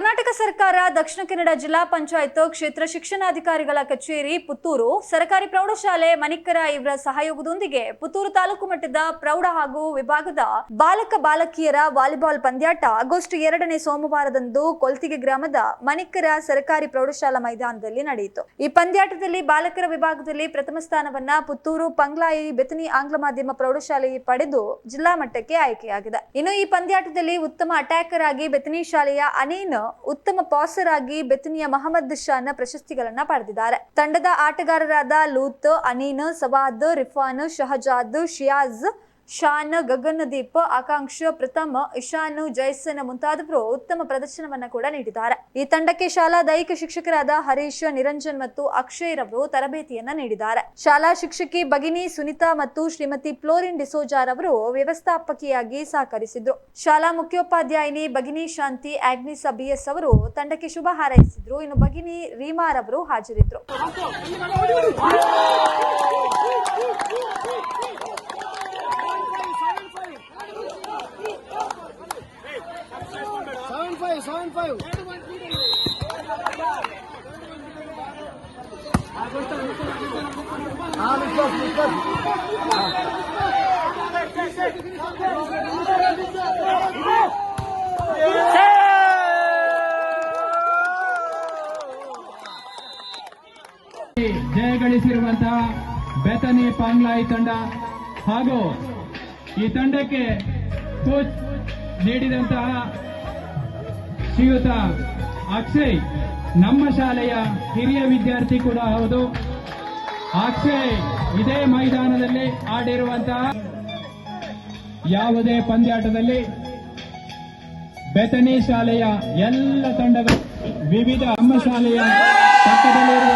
ಕರ್ನಾಟಕ ಸರ್ಕಾರ, ದಕ್ಷಿಣ ಕನ್ನಡ ಜಿಲ್ಲಾ ಪಂಚಾಯತ್ ಕ್ಷೇತ್ರ ಶಿಕ್ಷಣಾಧಿಕಾರಿಗಳ ಕಚೇರಿ, ಪುತ್ತೂರು. ಸರ್ಕಾರಿ ಪ್ರೌಢಶಾಲೆ ಮನಿಕ್ಕರ ಇವರ ಸಹಯೋಗದೊಂದಿಗೆ ಪುತ್ತೂರು ತಾಲೂಕು ಮಟ್ಟದ ಪ್ರೌಢ ಹಾಗೂ ವಿಭಾಗದ ಬಾಲಕ ಬಾಲಕಿಯರ ವಾಲಿಬಾಲ್ ಪಂದ್ಯಾಟ ಆಗಸ್ಟ್ ಎರಡನೇ ಸೋಮವಾರದಂದು ಕೊಲ್ತಿಗೆ ಗ್ರಾಮದ ಮನಿಕ್ಕರ ಸರ್ಕಾರಿ ಪ್ರೌಢಶಾಲಾ ಮೈದಾನದಲ್ಲಿ ನಡೆಯಿತು. ಈ ಪಂದ್ಯಾಟದಲ್ಲಿ ಬಾಲಕರ ವಿಭಾಗದಲ್ಲಿ ಪ್ರಥಮ ಸ್ಥಾನವನ್ನ ಪುತ್ತೂರು ಪಂಗ್ಲಾಯಿ ಬೆತನಿ ಆಂಗ್ಲ ಮಾಧ್ಯಮ ಪ್ರೌಢಶಾಲೆ ಪಡೆದು ಜಿಲ್ಲಾ ಮಟ್ಟಕ್ಕೆ ಆಯ್ಕೆಯಾಗಿದೆ. ಇನ್ನು ಈ ಪಂದ್ಯಾಟದಲ್ಲಿ ಉತ್ತಮ ಅಟ್ಯಾಕರ್ ಆಗಿ ಬೆತನಿ ಶಾಲೆಯ ಅನೀನ್ ಉತ್ತಮ ಪಾಸರ್ ಆಗಿ ಬೆತನಿಯ ಮಹಮ್ಮದ್ ಶಾನ ಪ್ರಶಸ್ತಿಗಳನ್ನ ಪಡೆದಿದ್ದಾರೆ. ತಂಡದ ಆಟಗಾರರಾದ ಲೂತ್, ಅನೀನ್, ಸವಾದ್, ರಿಫಾನ್, ಶಹಜಾದ್, ಶಿಯಾಜ್ ಶಾನ್ ಗಗನದೀಪ್ ಆಕಾಂಕ್ಷ, ಪ್ರಥಮ ಇಶಾನ್ ಜಯಸನ್ ಮುಂತಾದವರು ಉತ್ತಮ ಪ್ರದರ್ಶನವನ್ನ ಕೂಡ ನೀಡಿದ್ದಾರೆ. ಈ ತಂಡಕ್ಕೆ ಶಾಲಾ ದೈಹಿಕ ಶಿಕ್ಷಕರಾದ ಹರೀಶ್, ನಿರಂಜನ್ ಮತ್ತು ಅಕ್ಷಯ್ ರವರು ತರಬೇತಿಯನ್ನ ನೀಡಿದ್ದಾರೆ. ಶಾಲಾ ಶಿಕ್ಷಕಿ ಭಗಿನಿ ಸುನಿತಾ ಮತ್ತು ಶ್ರೀಮತಿ ಫ್ಲೋರಿನ್ ಡಿಸೋಜಾರ್ ಅವರು ವ್ಯವಸ್ಥಾಪಕಿಯಾಗಿ ಸಹಕರಿಸಿದ್ರು. ಶಾಲಾ ಮುಖ್ಯೋಪಾಧ್ಯಾಯಿನಿ ಭಗಿನಿ ಶಾಂತಿ ಆಗ್ನಿಸ್ ಬಿಎಸ್ ಅವರು ತಂಡಕ್ಕೆ ಶುಭ ಹಾರೈಸಿದ್ರು. ಇನ್ನು ಭಗಿನಿ ರೀಮಾರ್ ಅವರು ಹಾಜರಿದ್ರು. ಸೆವೆನ್ ಫೈವ್ ಸೆವೆನ್ ಫೈವ್ ಹಾ ವಿಶ್ವಾಸ್ ವಿಶ್ವಾಸ್ ಜಯ ಗಳಿಸಿರುವಂತಹ ಬೆತನಿ ಪಾಂಗ್ಲಾಯಿ ತಂಡ ಹಾಗೂ ಈ ತಂಡಕ್ಕೆ ಕೋಚ್ ನೀಡಿದಂತಹ ಶ್ರೀಯುತ ಅಕ್ಷಯ್, ನಮ್ಮ ಶಾಲೆಯ ಹಿರಿಯ ವಿದ್ಯಾರ್ಥಿ ಕೂಡ ಹೌದು. ಅಕ್ಷಯ್, ಇದೇ ಮೈದಾನದಲ್ಲಿ ಆಡಿರುವಂತಹ ಯಾವುದೇ ಪಂದ್ಯಾಟದಲ್ಲಿ ಬೆತನಿ ಶಾಲೆಯ ಎಲ್ಲ ತಂಡಗಳು, ವಿವಿಧ ನಮ್ಮ ಶಾಲೆಯ ಪಕ್ಕದಲ್ಲಿರುವ